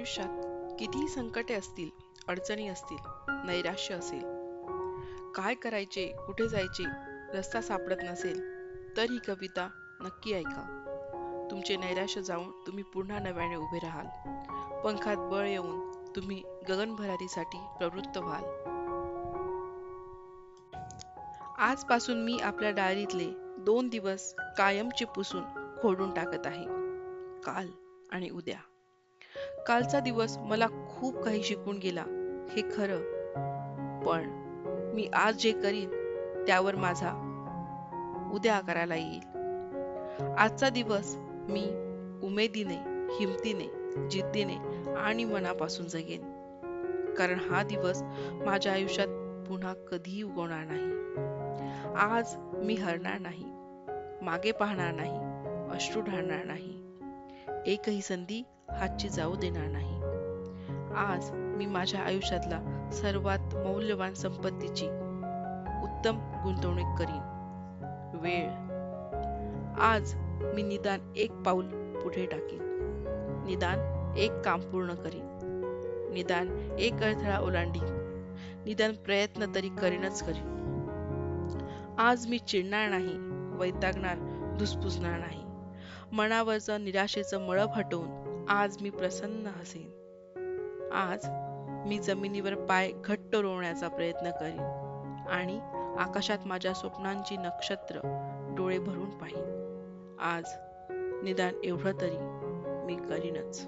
आयुष्यात कितीही संकटे असतील अडचणी असतील नैराश्य असेल. काय करायचे कुठे जायचे रस्ता सापडत नसेल तर ही कविता नक्की ऐका. तुमचे नैराश्य जाऊन तुम्ही पुन्हा नव्याने उभे राहाल. पंखात बळ येऊन तुम्ही गगनभरारीसाठी प्रवृत्त व्हाल. आजपासून मी आपल्या डायरीतले दोन दिवस कायमचे पुसून खोडून टाकत आहे. काल आणि उद्या. कालचा दिवस मला खूप काही शिकून गेला हे खरं. पण मी आज जे करीन त्यावर माझा उद्या आकाराला येईल. आजचा दिवस मी उमेदीने हिमतीने जिद्दीने आणि मनापासून जगेन. कारण हा दिवस माझ्या आयुष्यात पुन्हा कधीही उगवणार नाही. आज मी हरणार नाही मागे पाहणार नाही अश्रू ढाळणार नाही. एकही संधी हातची जाऊ देणार नाही. आज मी माझ्या आयुष्यातला सर्वात मौल्यवान संपत्तीची उत्तम गुंतवणूक करीन. वेळ. आज मी निदान एक पाऊल पुढे टाकीन. निदान एक काम पूर्ण करीन. निदान एक अडथळा ओलांडीन. निदान प्रयत्न तरी करीनच करीन. आज मी चिडणार नाही वैतागणार धुसफुसणार नाही. मनावरचं निराशेचं मळप हटवून आज मी प्रसन्न हसेन आज मी जमिनीवर पाय घट्ट रोवण्याचा प्रयत्न करीन आणि आकाशात माझ्या स्वप्नांची नक्षत्र डोळे भरून पाहिन. आज निदान एवढं तरी मी करीनच.